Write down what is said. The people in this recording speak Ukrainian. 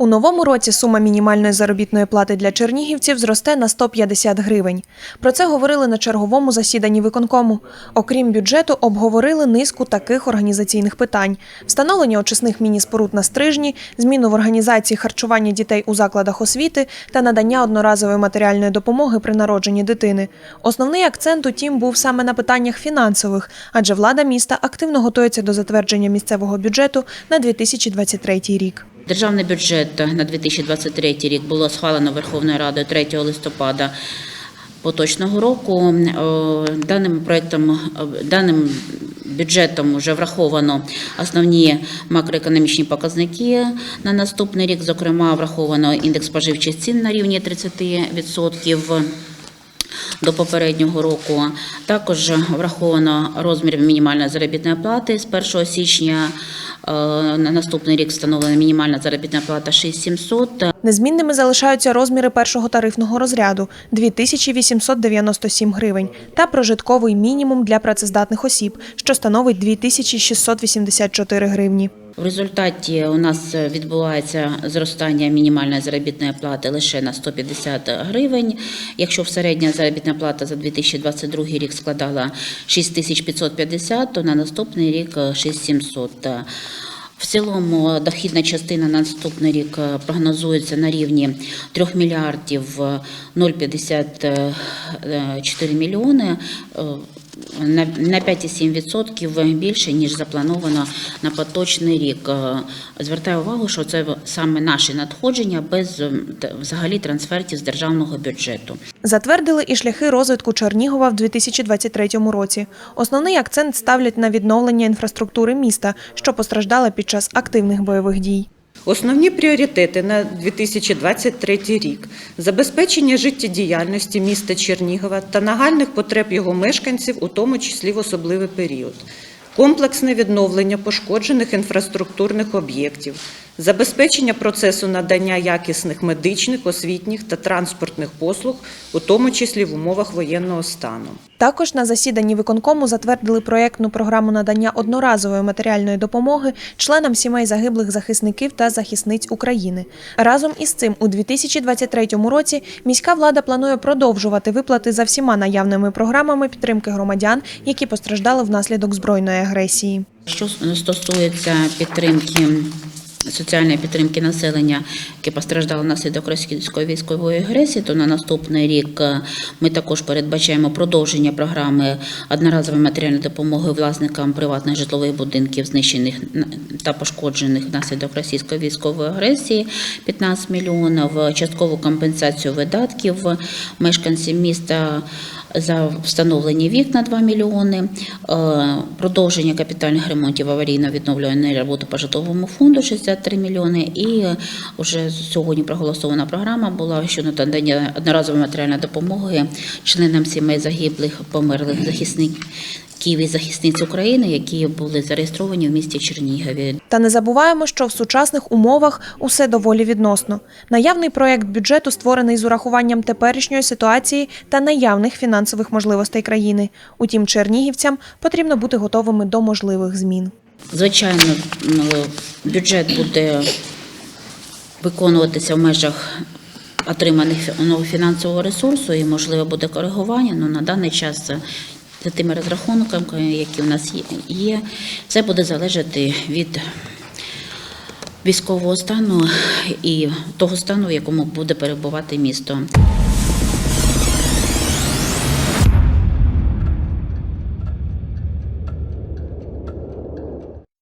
У новому році сума мінімальної заробітної плати для чернігівців зросте на 150 гривень. Про це говорили на черговому засіданні виконкому. Окрім бюджету, обговорили низку таких організаційних питань: встановлення очисних міні-споруд на стрижні, зміну в організації харчування дітей у закладах освіти та надання одноразової матеріальної допомоги при народженні дитини. Основний акцент, утім, був саме на питаннях фінансових, адже влада міста активно готується до затвердження місцевого бюджету на 2023 рік. Державний бюджет на 2023 рік було схвалено Верховною Радою 3 листопада поточного року. Е, Даним проектом, е, даним бюджетом вже враховано основні макроекономічні показники на наступний рік. Зокрема, враховано індекс споживчих цін на рівні 30% до попереднього року. Також враховано розмір мінімальної заробітної плати з 1 січня. е, На наступний рік встановлена мінімальна заробітна плата 6700. Незмінними залишаються розміри першого тарифного розряду 2897 гривень та прожитковий мінімум для працездатних осіб, що становить 2684 гривні. В результаті у нас відбувається зростання мінімальної заробітної плати лише на 150 гривень. Якщо в середня заробітна плата за 2022 рік складала 6550, то на наступний рік 6700. В цілому дохідна частина на наступний рік е, прогнозується на рівні 3 мільярдів е, 0,54 мільйони. На на 5,7% більше ніж заплановано на поточний рік. Е, Звертаю увагу, що це саме наші надходження без взагалі трансфертів з державного бюджету. Затвердили і шляхи розвитку Чернігова в 2023 році. Основний акцент ставлять на відновлення інфраструктури міста, що постраждала під час активних бойових дій. Основні пріоритети на 2023 рік. Забезпечення життєдіяльності міста Чернігова та нагальних потреб його мешканців, у тому числі в особливий період, комплексне відновлення пошкоджених інфраструктурних об'єктів, забезпечення процесу надання якісних медичних, освітніх та транспортних послуг, у тому числі в умовах воєнного стану. Також на засіданні виконкому затвердили проєктну програму надання одноразової матеріальної допомоги членам сімей загиблих захисників та захисниць України. Разом із цим у 2023 році міська влада планує продовжувати виплати за всіма наявними програмами підтримки громадян, які постраждали внаслідок збройної агресії. Що стосується підтримки. Соціальної підтримки населення, яке постраждало внаслідок російської військової агресії, то на наступний рік е, ми також передбачаємо продовження програми одноразової матеріальної допомоги власникам приватних житлових будинків, знищених та пошкоджених внаслідок російської військової агресії 15 мільйонів, часткову компенсацію видатків мешканців міста за встановлені вікна 2 мільйони, е, продовження капітальних ремонтів аварійно-відновлювальної роботи по житловому фонду 63 мільйони. І вже сьогодні проголосована програма була щодо надання одноразової матеріальної допомоги членам сімей загиблих померлих захисників і захисниць України, які були зареєстровані в місті Чернігові. Та не забуваємо, що в сучасних умовах усе доволі відносно. Наявний проєкт бюджету створений з урахуванням теперішньої ситуації та наявних фінансових можливостей країни. Утім, чернігівцям потрібно бути готовими до можливих змін. Звичайно, ну, бюджет буде виконуватися в межах отриманих фінансового ресурсу і, можливо, буде коригування. але на даний час за тими розрахунками, які в нас є- Все буде залежати від військового стану і того стану, в якому буде перебувати місто.